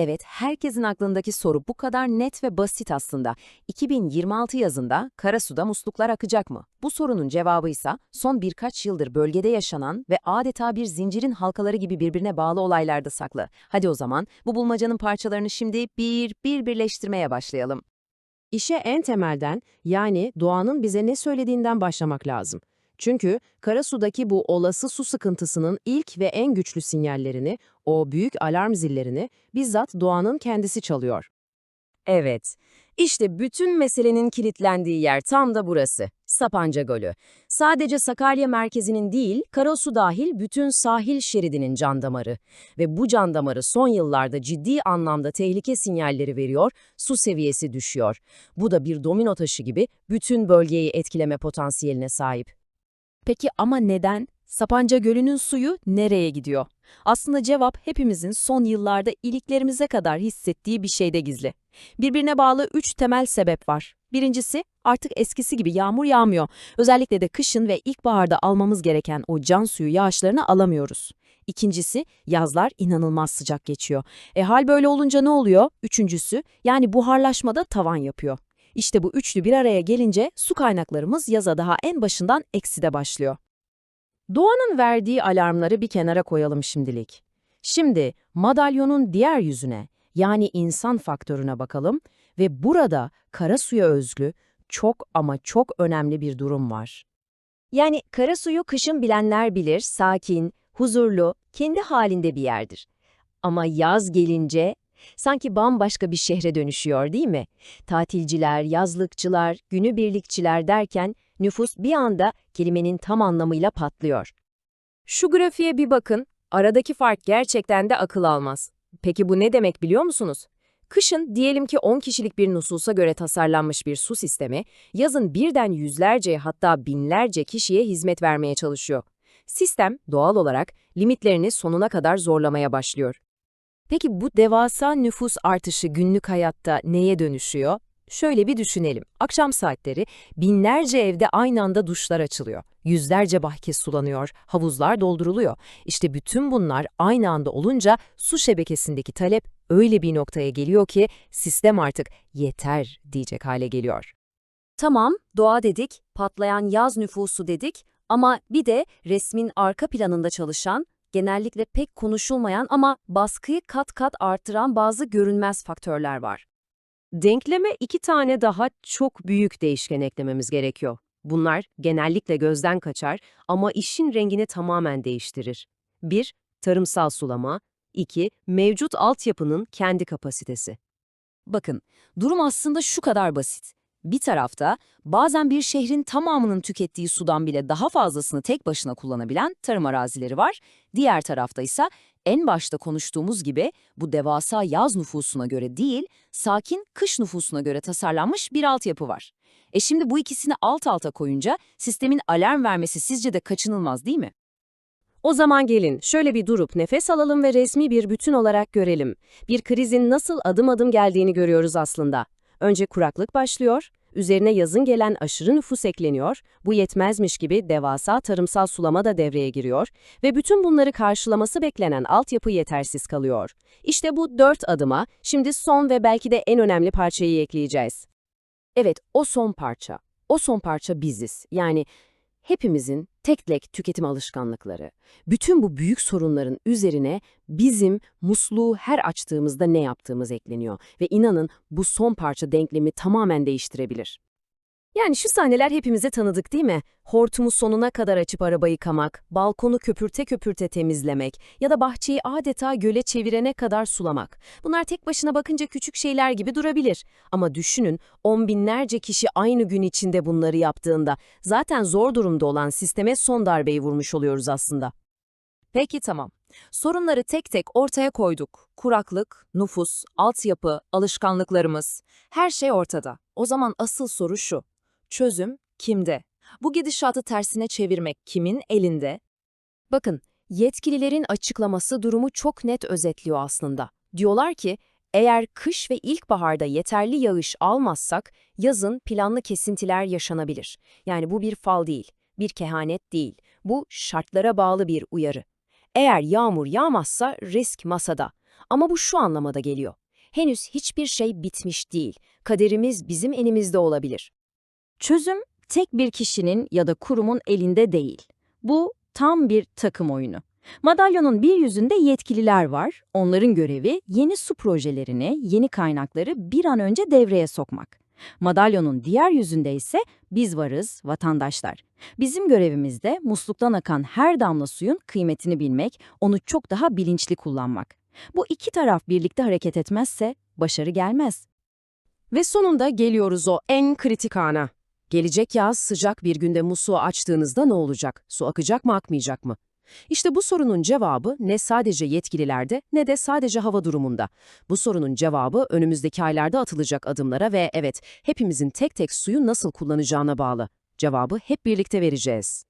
Evet, herkesin aklındaki soru bu kadar net ve basit aslında. 2026 yazında Karasu'da musluklar akacak mı? Bu sorunun cevabı ise son birkaç yıldır bölgede yaşanan ve adeta bir zincirin halkaları gibi birbirine bağlı olaylarda saklı. Hadi o zaman bu bulmacanın parçalarını şimdi bir bir birleştirmeye başlayalım. İşe en temelden yani doğanın bize ne söylediğinden başlamak lazım. Çünkü Karasu'daki bu olası su sıkıntısının ilk ve en güçlü sinyallerini, o büyük alarm zillerini bizzat doğanın kendisi çalıyor. Evet, işte bütün meselenin kilitlendiği yer tam da burası, Sapanca Gölü. Sadece Sakarya merkezinin değil, Karasu dahil bütün sahil şeridinin can damarı. Ve bu can damarı son yıllarda ciddi anlamda tehlike sinyalleri veriyor, su seviyesi düşüyor. Bu da bir domino taşı gibi bütün bölgeyi etkileme potansiyeline sahip. Peki ama neden? Sapanca Gölü'nün suyu nereye gidiyor? Aslında cevap hepimizin son yıllarda iliklerimize kadar hissettiği bir şeyde gizli. Birbirine bağlı üç temel sebep var. Birincisi, artık eskisi gibi yağmur yağmıyor. Özellikle de kışın ve ilkbaharda almamız gereken o can suyu yağışlarını alamıyoruz. İkincisi, yazlar inanılmaz sıcak geçiyor. E hal böyle olunca ne oluyor? Üçüncüsü, yani buharlaşmada tavan yapıyor. İşte bu üçlü bir araya gelince su kaynaklarımız yaza daha en başından ekside başlıyor. Doğanın verdiği alarmları bir kenara koyalım şimdilik. Şimdi madalyonun diğer yüzüne yani insan faktörüne bakalım ve burada kara suya özgü çok ama çok önemli bir durum var. Yani kara suyu kışın bilenler bilir, sakin, huzurlu, kendi halinde bir yerdir. Ama yaz gelince sanki bambaşka bir şehre dönüşüyor değil mi? Tatilciler, yazlıkçılar, günübirlikçiler derken nüfus bir anda kelimenin tam anlamıyla patlıyor. Şu grafiğe bir bakın, aradaki fark gerçekten de akıl almaz. Peki bu ne demek biliyor musunuz? Kışın diyelim ki 10 kişilik bir nususa göre tasarlanmış bir su sistemi, yazın birden yüzlerce hatta binlerce kişiye hizmet vermeye çalışıyor. Sistem doğal olarak limitlerini sonuna kadar zorlamaya başlıyor. Peki bu devasa nüfus artışı günlük hayatta neye dönüşüyor? Şöyle bir düşünelim. Akşam saatleri binlerce evde aynı anda duşlar açılıyor. Yüzlerce bahçe sulanıyor, havuzlar dolduruluyor. İşte bütün bunlar aynı anda olunca su şebekesindeki talep öyle bir noktaya geliyor ki sistem artık yeter diyecek hale geliyor. Tamam, doğa dedik, patlayan yaz nüfusu dedik ama bir de resmin arka planında çalışan, genellikle pek konuşulmayan ama baskıyı kat kat artıran bazı görünmez faktörler var. Denkleme iki tane daha çok büyük değişken eklememiz gerekiyor. Bunlar genellikle gözden kaçar ama işin rengini tamamen değiştirir. 1. Tarımsal sulama 2. Mevcut altyapının kendi kapasitesi. Bakın, durum aslında şu kadar basit. Bir tarafta bazen bir şehrin tamamının tükettiği sudan bile daha fazlasını tek başına kullanabilen tarım arazileri var. Diğer tarafta ise en başta konuştuğumuz gibi bu devasa yaz nüfusuna göre değil, sakin kış nüfusuna göre tasarlanmış bir altyapı var. E şimdi bu ikisini alt alta koyunca sistemin alarm vermesi sizce de kaçınılmaz değil mi? O zaman gelin şöyle bir durup nefes alalım ve resmi bir bütün olarak görelim. Bir krizin nasıl adım adım geldiğini görüyoruz aslında. Önce kuraklık başlıyor, üzerine yazın gelen aşırı nüfus ekleniyor, bu yetmezmiş gibi devasa tarımsal sulama da devreye giriyor ve bütün bunları karşılaması beklenen altyapı yetersiz kalıyor. İşte bu dört adıma şimdi son ve belki de en önemli parçayı ekleyeceğiz. Evet, o son parça. O son parça biziz. Yani hepimizin tek tek tüketim alışkanlıkları. Bütün bu büyük sorunların üzerine bizim musluğu her açtığımızda ne yaptığımız ekleniyor. Ve inanın bu son parça denklemi tamamen değiştirebilir. Yani şu sahneler hepimize tanıdık değil mi? Hortumu sonuna kadar açıp arabayı yıkamak, balkonu köpürte köpürte temizlemek ya da bahçeyi adeta göle çevirene kadar sulamak. Bunlar tek başına bakınca küçük şeyler gibi durabilir. Ama düşünün on binlerce kişi aynı gün içinde bunları yaptığında zaten zor durumda olan sisteme son darbeyi vurmuş oluyoruz aslında. Peki tamam. Sorunları tek tek ortaya koyduk. Kuraklık, nüfus, altyapı, alışkanlıklarımız. Her şey ortada. O zaman asıl soru şu. Çözüm kimde? Bu gidişatı tersine çevirmek kimin elinde? Bakın, yetkililerin açıklaması durumu çok net özetliyor aslında. Diyorlar ki, eğer kış ve ilkbaharda yeterli yağış almazsak, yazın planlı kesintiler yaşanabilir. Yani bu bir fal değil, bir kehanet değil. Bu şartlara bağlı bir uyarı. Eğer yağmur yağmazsa risk masada. Ama bu şu anlamada geliyor. Henüz hiçbir şey bitmiş değil. Kaderimiz bizim elimizde olabilir. Çözüm tek bir kişinin ya da kurumun elinde değil. Bu tam bir takım oyunu. Madalyonun bir yüzünde yetkililer var. Onların görevi yeni su projelerini, yeni kaynakları bir an önce devreye sokmak. Madalyonun diğer yüzünde ise biz varız, vatandaşlar. Bizim görevimiz de musluktan akan her damla suyun kıymetini bilmek, onu çok daha bilinçli kullanmak. Bu iki taraf birlikte hareket etmezse başarı gelmez. Ve sonunda geliyoruz o en kritik ana. Gelecek yaz sıcak bir günde musluğu açtığınızda ne olacak? Su akacak mı akmayacak mı? İşte bu sorunun cevabı ne sadece yetkililerde ne de sadece hava durumunda. Bu sorunun cevabı önümüzdeki aylarda atılacak adımlara ve evet hepimizin tek tek suyu nasıl kullanacağına bağlı. Cevabı hep birlikte vereceğiz.